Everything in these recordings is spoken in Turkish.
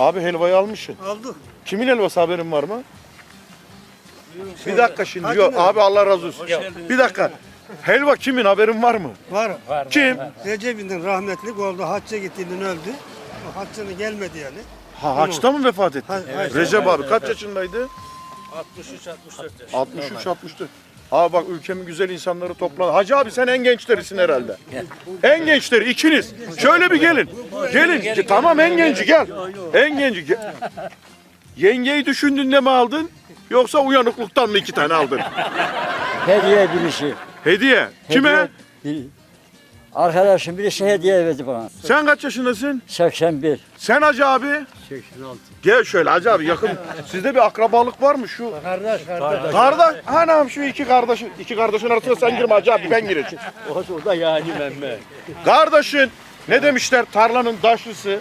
Abi helvayı almışsın. Aldı. Kimin helvası haberin var mı? Bir dakika şimdi. Hadi Yok abi Allah razı olsun. Bir dakika. Helva kimin haberin var mı? Var. Kim? Recep'inden rahmetlik oldu. Hacca gittiğinden öldü. Haccına gelmedi yani. Ha, haçta mı vefat etti? Ha- evet. Recep abi kaç yaşındaydı? 63-64 63 64. Abi bak ülkemin güzel insanları toplan. Hacı abi sen en gençlerisin herhalde. En gençleri ikiniz. Şöyle bir gelin. Gelin. Tamam en genci gel. En genci. Ge- Yengeyi düşündüğünde mi aldın? Yoksa uyanıklıktan mı iki tane aldın? Hediye birisi. Hediye. Kime? Hediye bir- Arkadaşım birisi hediye verdi bana. Sen kaç yaşındasın? 81. Sen Hacı abi? 86. Gel şöyle Hacı abi yakın. Sizde bir akrabalık var mı şu? Kardeş kardeş. Kardeş. Anam şu iki kardeşin, iki kardeşin arasına sen girme Hacı abi ben gireceğim. O, o da yani memme. Kardeşin ne demişler tarlanın daşlısı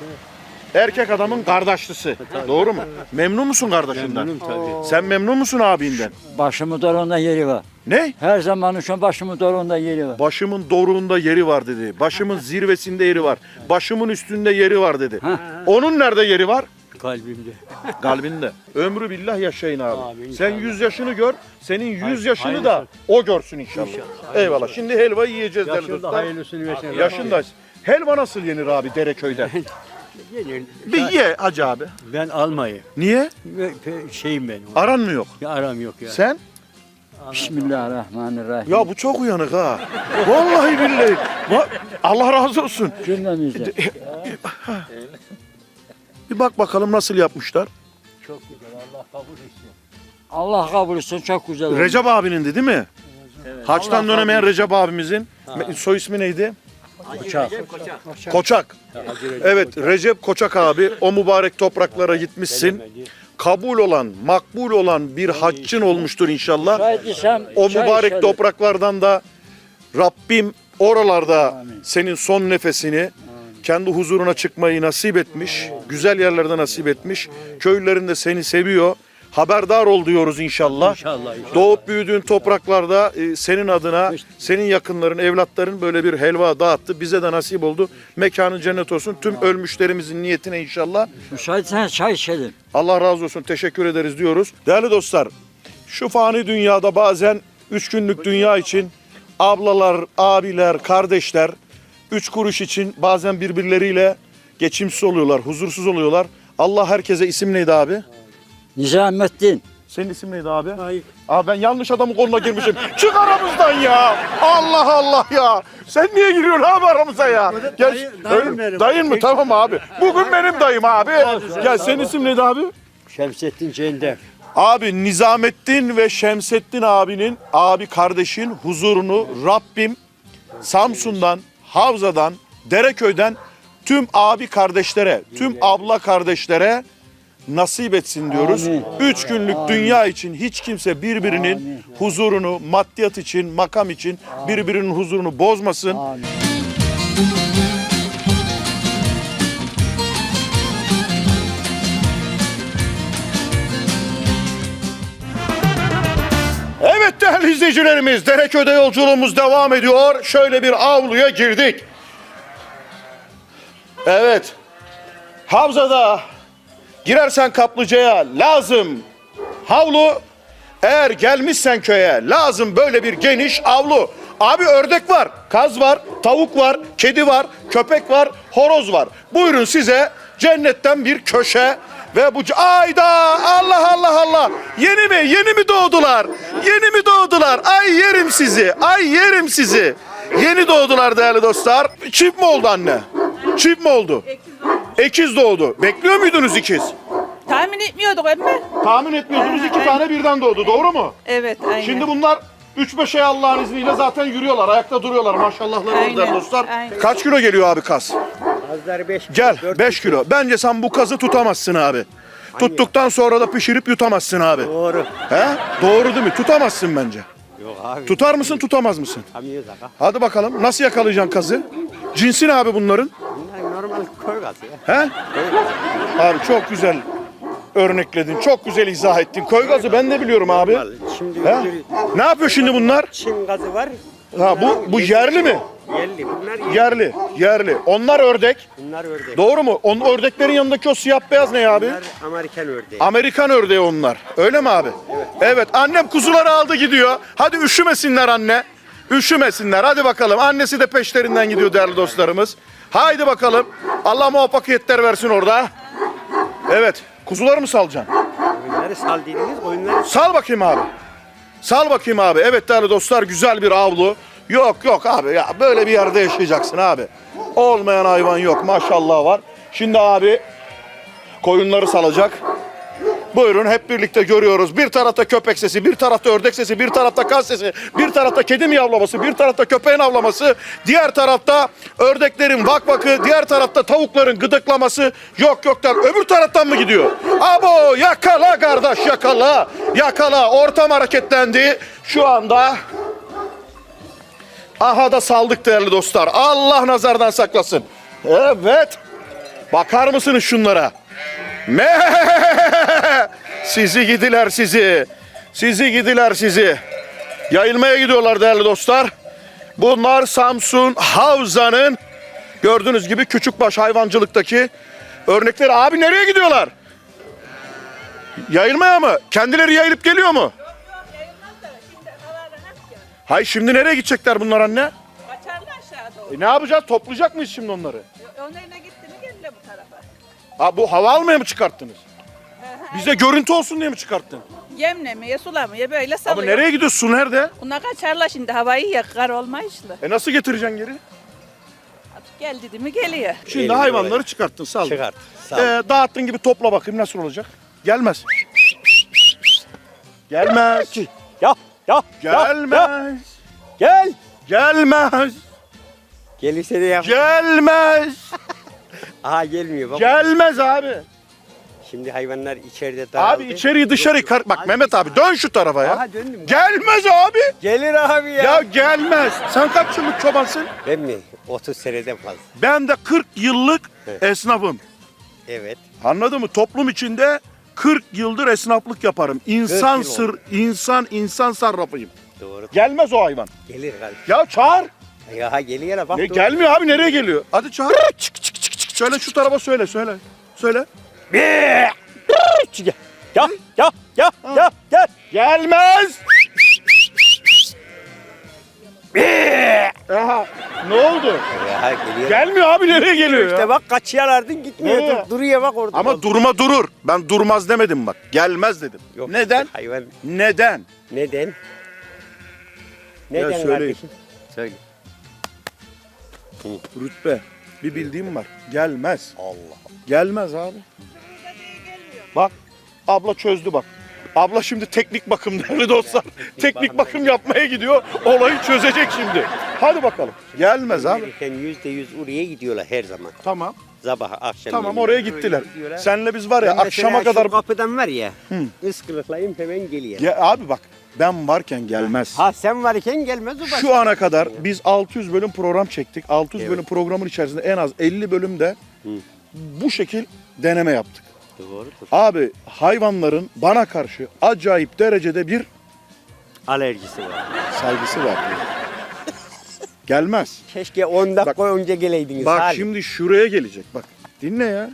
erkek adamın kardeşlisi. Doğru mu? Memnun musun kardeşinden? Memnunum tabii. Sen memnun musun abinden? Başımın doruğunda yeri var. Ne? Her zaman için başımın doruğunda yeri var. Başımın doruğunda yeri var dedi. Başımın zirvesinde yeri var. Başımın üstünde yeri var dedi. Onun nerede yeri var? Kalbimde. Kalbinde. Ömrü billah yaşayın abi. Amin, Sen inşallah. 100 yaşını gör, senin 100 yaşını da o görsün inşallah. Eyvallah. Şimdi helva yiyeceğiz değerli Yaşında dostlar. hayırlısını versin. Yaşındayız. Helva nasıl yenir abi Dereköy'de? Yenir. Bir ye hacı abi. Ben almayı. Niye? Ve- Şeyim ben. Aran mı yok? Ya aram yok ya. Sen? Bismillahirrahmanirrahim. Ya bu çok uyanık ha. Vallahi billahi. Va- Allah razı olsun. Cümlemizde. Bir bak bakalım nasıl yapmışlar. Çok güzel. Allah kabul etsin. Allah kabul etsin çok güzel oldu. Recep abinin de değil mi? Haçtan dönemeyen Recep abimizin. Me- Soy ismi neydi? Uçak. Koçak. Evet Recep Koçak abi o mübarek topraklara gitmişsin. Kabul olan, makbul olan bir haccın olmuştur inşallah. O mübarek topraklardan da Rabbim oralarda senin son nefesini kendi huzuruna çıkmayı nasip etmiş. Güzel yerlerde nasip etmiş. Köylülerinde seni seviyor. Haberdar ol diyoruz inşallah. İnşallah. inşallah. Doğup büyüdüğün topraklarda e, senin adına, senin yakınların, evlatların böyle bir helva dağıttı. Bize de nasip oldu. Mekanın cennet olsun. Tüm ölmüşlerimizin niyetine inşallah. Müsaitsen çay içelim. Allah razı olsun. Teşekkür ederiz diyoruz. Değerli dostlar, şu fani dünyada bazen üç günlük dünya için ablalar, abiler, kardeşler üç kuruş için bazen birbirleriyle geçimsiz oluyorlar, huzursuz oluyorlar. Allah herkese isim neydi abi? Nizamettin. Senin isim neydi abi? Hayır. Abi ben yanlış adamın koluna girmişim. Çık aramızdan ya. Allah Allah ya. Sen niye giriyorsun abi aramıza ya? Gel, dayı- dayım benim. Dayın mı? Tamam abi. Bugün benim dayım abi. Gel senin isim neydi abi? Şemsettin Cender. Abi Nizamettin ve Şemsettin abinin abi kardeşin huzurunu Rabbim Samsun'dan, Havza'dan, Dereköy'den tüm abi kardeşlere, tüm abla kardeşlere nasip etsin diyoruz. Amin. Üç günlük dünya için hiç kimse birbirinin Amin. huzurunu, maddiyat için, makam için birbirinin huzurunu bozmasın. Amin. Evet değerli izleyicilerimiz, Dereköy'de yolculuğumuz devam ediyor. Şöyle bir avluya girdik. Evet. Havzada girersen kaplıcaya lazım havlu. Eğer gelmişsen köye lazım böyle bir geniş avlu. Abi ördek var, kaz var, tavuk var, kedi var, köpek var, horoz var. Buyurun size cennetten bir köşe ve bu ayda! Allah Allah Allah! Yeni mi yeni mi doğdular? Yeni mi doğdular? Ay yerim sizi ay yerim sizi! Yeni doğdular değerli dostlar. Çift mi oldu anne? Çift mi oldu ekiz doğdu bekliyor muydunuz ikiz Tahmin etmiyorduk emmi. tahmin etmiyordunuz iki tane birden doğdu doğru mu Evet aynen. Şimdi bunlar 3-5 ay Allah'ın izniyle zaten yürüyorlar. Ayakta duruyorlar. Aynen, değerli dostlar. aynen. Kaç kilo geliyor abi kas? Azları 5 Gel 5 kilo. Bence sen bu kazı tutamazsın abi. Tuttuktan sonra da pişirip yutamazsın abi. Doğru. He? Doğru değil mi? Tutamazsın bence. Yok abi. Tutar mısın tutamaz mısın? Tutamıyoruz aga. Hadi bakalım nasıl yakalayacaksın kazı? Cinsi ne abi bunların? Koy gazı ya. He? Abi çok güzel örnekledin. Çok güzel izah ettin. Koy gazı ben de biliyorum abi. Şimdi He? Ne yapıyor şimdi bunlar? Çin gazı var. Ha bu bu yerli mi? Yerli. Bunlar yerli. Yerli, yerli. Onlar ördek. Bunlar ördek. Doğru mu? Onun ördeklerin yanındaki o siyah beyaz ne abi? Bunlar Amerikan ördeği. Amerikan ördeği onlar. Öyle mi abi? Evet. Annem kuzuları aldı gidiyor. Hadi üşümesinler anne. Üşümesinler. Hadi bakalım. Annesi de peşlerinden gidiyor değerli dostlarımız. Haydi bakalım. Allah muvaffakiyetler versin orada. Evet. Kuzuları mı salacaksın? Koyunları sal dediniz. Koyunları Sal bakayım abi. Sal bakayım abi. Evet değerli dostlar güzel bir avlu. Yok yok abi ya böyle bir yerde yaşayacaksın abi. Olmayan hayvan yok maşallah var. Şimdi abi koyunları salacak. Buyurun hep birlikte görüyoruz. Bir tarafta köpek sesi, bir tarafta ördek sesi, bir tarafta kaz sesi, bir tarafta kedi miyavlaması, bir tarafta köpeğin avlaması, diğer tarafta ördeklerin vak vakı, diğer tarafta tavukların gıdıklaması. Yok yok. Öbür taraftan mı gidiyor? Abo yakala kardeş yakala. Yakala. Ortam hareketlendi. Şu anda Aha da saldık değerli dostlar. Allah nazardan saklasın. Evet. Bakar mısınız şunlara? Me sizi gidiler sizi. Sizi gidiler sizi. Yayılmaya gidiyorlar değerli dostlar. Bunlar Samsun Havza'nın gördüğünüz gibi küçükbaş hayvancılıktaki örnekleri. Abi nereye gidiyorlar? Yayılmaya mı? Kendileri yayılıp geliyor mu? Hay şimdi nereye gidecekler bunlar anne? Kaçarlı aşağı doğru. E ne yapacağız? Toplayacak mıyız şimdi onları? Onlarına Ha bu hava almaya mı çıkarttınız? Bize görüntü olsun diye mi çıkarttın? Yemlemeye, sulamaya böyle Ama salıyor. nereye gidiyor? Su nerede? Bunlar kaçarlar şimdi havayı yakar olmayışlı. E nasıl getireceksin geri? Gel dedi mi geliyor. Şimdi Elimde hayvanları çıkarttın saldın. çıkart. Sal. Ee, dağıttın gibi topla bakayım nasıl olacak? Gelmez. Gelmez. Ya ya. ya, ya. Gelmez. Gel. Gelmez. Gelirse de yap. Gelmez. Aha gelmiyor bak. Gelmez abi. Şimdi hayvanlar içeride daraldı. Abi içeriği dışarı kar. Bak Mehmet abi dön şu tarafa ya. Aha döndüm. Gelmez abi. Gelir abi ya. Ya gelmez. Sen kaç yıllık çobansın? Ben mi? 30 seneden fazla. Ben de 40 yıllık Evet. esnafım. Evet. Anladın mı? Toplum içinde 40 yıldır esnaflık yaparım. İnsan yıl sır, oldu. insan insan sarrafıyım. Doğru. Gelmez o hayvan. Gelir kardeşim. Ya çağır. Ya geliyor ya bak. Ne doğru. gelmiyor abi nereye geliyor? Hadi çağır. Çık çık. Söyle şu tarafa söyle söyle. Söyle. Ya ya ya ya ya gel. Gelmez. Aha, ne oldu? Ya geliyor. Gelmiyor abi nereye geliyor ya? İşte bak kaçıyorlardın gitmiyor. Nereye? Dur, duruyor bak orada. Ama durma durur. Ben durmaz demedim bak. Gelmez dedim. Yok, Neden? Hayvan. Neden? Neden? Neden söyleyin. kardeşim? Söyle. Rütbe. Bir bildiğim var. Gelmez. Allah. Gelmez abi. Bak abla çözdü bak. Abla şimdi teknik bakım değerli dostlar. teknik bakım yapmaya gidiyor. Olayı çözecek şimdi. Hadi bakalım. Gelmez abi. Gelirken yüzde yüz oraya gidiyorlar her zaman. Tamam. Sabah akşam. Tamam yemeği oraya gittiler. gidiyorlar. Senle biz var ya Ben akşama mesela kadar şu kapıdan var ya. Iskılıklayayım hemen geliyor. ya abi bak ben varken gelmez. Ha sen varken gelmez o başka. Şu ana kadar biz 600 bölüm program çektik. 600 Evet. bölüm programın içerisinde en az 50 bölümde bu şekil deneme yaptık. Doğrudur. Abi hayvanların bana karşı acayip derecede bir Alerjisi var. saygısı var. Gelmez. Keşke 10 dakika önce geleydiniz. Bak Salih. şimdi şuraya gelecek. Bak dinle ya.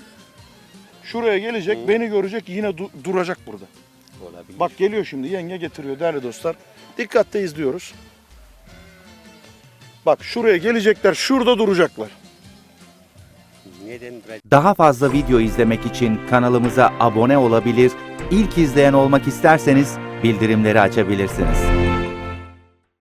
Şuraya gelecek, beni görecek, yine du- duracak burada. Olabilir. Bak geliyor şimdi, yenge getiriyor değerli dostlar. Dikkatle izliyoruz. Bak şuraya gelecekler, şurada duracaklar. Daha fazla video izlemek için kanalımıza abone olabilir, ilk izleyen olmak isterseniz bildirimleri açabilirsiniz.